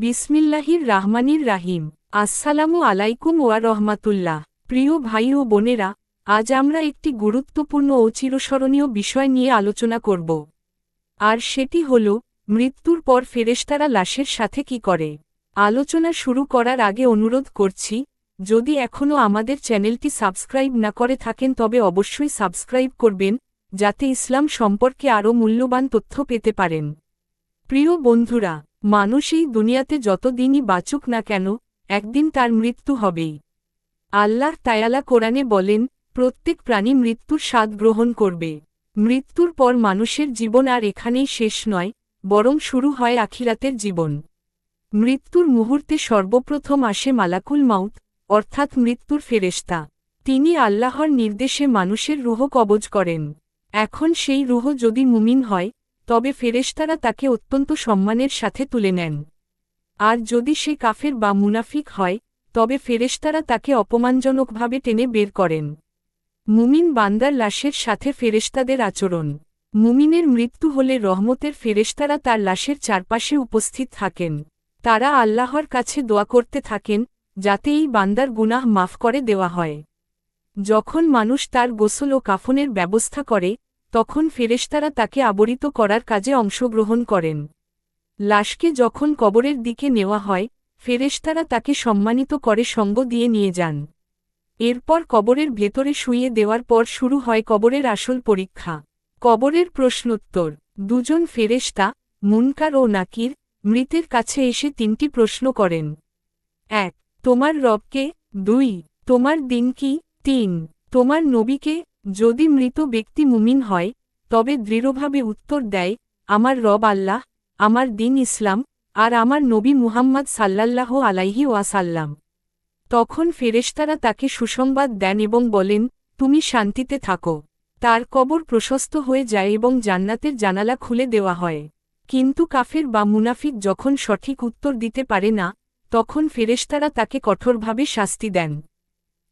বিসমিল্লাহির রাহমানির রাহিম। আসসালামু আলাইকুম ওয়া রহমাতুল্লাহ। প্রিয় ভাই ও বোনেরা, আজ আমরা একটি গুরুত্বপূর্ণ ও চিরস্মরণীয় বিষয় নিয়ে আলোচনা করব। আর সেটি হল, মৃত্যুর পর ফেরেশতারা লাশের সাথে কি করে? আলোচনা শুরু করার আগে অনুরোধ করছি, যদি এখনও আমাদের চ্যানেলটি সাবস্ক্রাইব না করে থাকেন তবে অবশ্যই সাবস্ক্রাইব করবেন, যাতে ইসলাম সম্পর্কে আরও মূল্যবান তথ্য পেতে পারেন। প্রিয় বন্ধুরা, মানুষ এই দুনিয়াতে যতদিনই বাঁচুক না কেন, একদিন তার মৃত্যু হবেই। আল্লাহ তায়ালা কোরআনে বলেন, প্রত্যেক প্রাণী মৃত্যুর স্বাদ গ্রহণ করবে। মৃত্যুর পর মানুষের জীবন আর এখানেই শেষ নয়, বরং শুরু হয় আখিরাতের জীবন। মৃত্যুর মুহূর্তে সর্বপ্রথম আসে মালাকুল মাউত, অর্থাৎ মৃত্যুর ফেরেশতা। তিনি আল্লাহর নির্দেশে মানুষের রুহ কবজ করেন। এখন সেই রুহ যদি মুমিন হয় তবে ফেরেশতারা তাকে অত্যন্ত সম্মানের সাথে তুলে নেন। আর যদি সে কাফের বা মুনাফিক হয়, তবে ফেরেশতারা তাকে অপমানজনকভাবে টেনে বের করেন। মুমিন বান্দার লাশের সাথে ফেরেশতাদের আচরণ। মুমিনের মৃত্যু হলে রহমতের ফেরেশতারা তার লাশের চারপাশে উপস্থিত থাকেন। তারা আল্লাহর কাছে দোয়া করতে থাকেন, যাতে এই বান্দার গুনাহ মাফ করে দেওয়া হয়। যখন মানুষ তার গোসল ও কাফনের ব্যবস্থা করে তখন ফেরেশতারা তাকে আবরিত করার কাজে অংশগ্রহণ করেন। লাশকে যখন কবরের দিকে নেওয়া হয়, ফেরেশতারা তাকে সম্মানিত করে সঙ্গ দিয়ে নিয়ে যান। এরপর কবরের ভেতরে শুইয়ে দেওয়ার পর শুরু হয় কবরের আসল পরীক্ষা। কবরের প্রশ্নোত্তর, দুজন ফেরেশতা, মুনকার ও নাকির, মৃতের কাছে এসে তিনটি প্রশ্ন করেন। এক, তোমার রবকে, দুই, তোমার দিন কি তিন, তোমার নবীকে যদি মৃত ব্যক্তি মুমিন হয়, তবে দৃঢ়ভাবে উত্তর দেয়, আমার রব আল্লাহ, আমার দিন ইসলাম, আর আমার নবী মুহাম্মদ সাল্লাল্লাহ আলাইহি ওয়াসাল্লাম। তখন ফেরেশতারা তাকে সুসংবাদ দেন এবং বলেন, তুমি শান্তিতে থাকো। তার কবর প্রশস্ত হয়ে যায় এবং জান্নাতের জানালা খুলে দেওয়া হয়। কিন্তু কাফের বা মুনাফিক যখন সঠিক উত্তর দিতে পারে না, তখন ফেরেশতারা তাকে কঠোরভাবে শাস্তি দেন।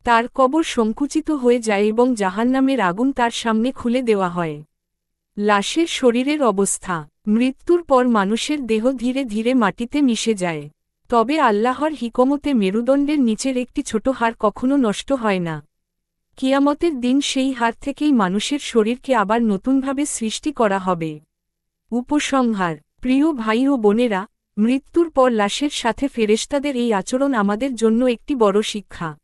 তার কবর সংকুচিত হয়ে যায় এবং জাহান্নামের আগুন তার সামনে খুলে দেওয়া হয়। লাশের শরীরের অবস্থা। মৃত্যুর পর মানুষের দেহ ধীরে ধীরে মাটিতে মিশে যায়। তবে আল্লাহর হিকমতে মেরুদণ্ডের নিচের একটি ছোট হার কখনো নষ্ট হয় না। কিয়ামতের দিন সেই হার থেকেই মানুষের শরীরকে আবার নতুনভাবে সৃষ্টি করা হবে। উপসংহার। প্রিয় ভাই ও বোনেরা, মৃত্যুর পর লাশের সাথে ফেরেশতাদের এই আচরণ আমাদের জন্য একটি বড় শিক্ষা।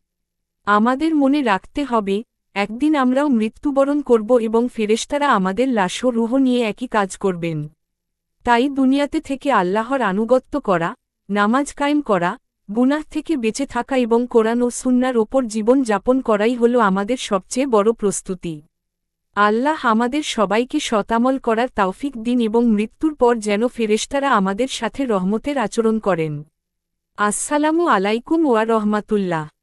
আমাদের মনে রাখতে হবে, একদিন আমরাও মৃত্যুবরণ করব এবং ফেরেশতারা আমাদের লাশ ও রুহ নিয়ে একই কাজ করবেন। তাই দুনিয়াতে থেকে আল্লাহর আনুগত্য করা, নামাজ কায়েম করা, গুনাহ থেকে বেঁচে থাকা এবং কোরআন ও সুন্নার ওপর জীবন যাপন করাই হল আমাদের সবচেয়ে বড় প্রস্তুতি। আল্লাহ আমাদের সবাইকে শতামল করার তাওফিক দিন এবং মৃত্যুর পর যেন ফেরেশতারা আমাদের সাথে রহমতের আচরণ করেন। আসসালামু আলাইকুম ওয়া রহমাতুল্লাহ।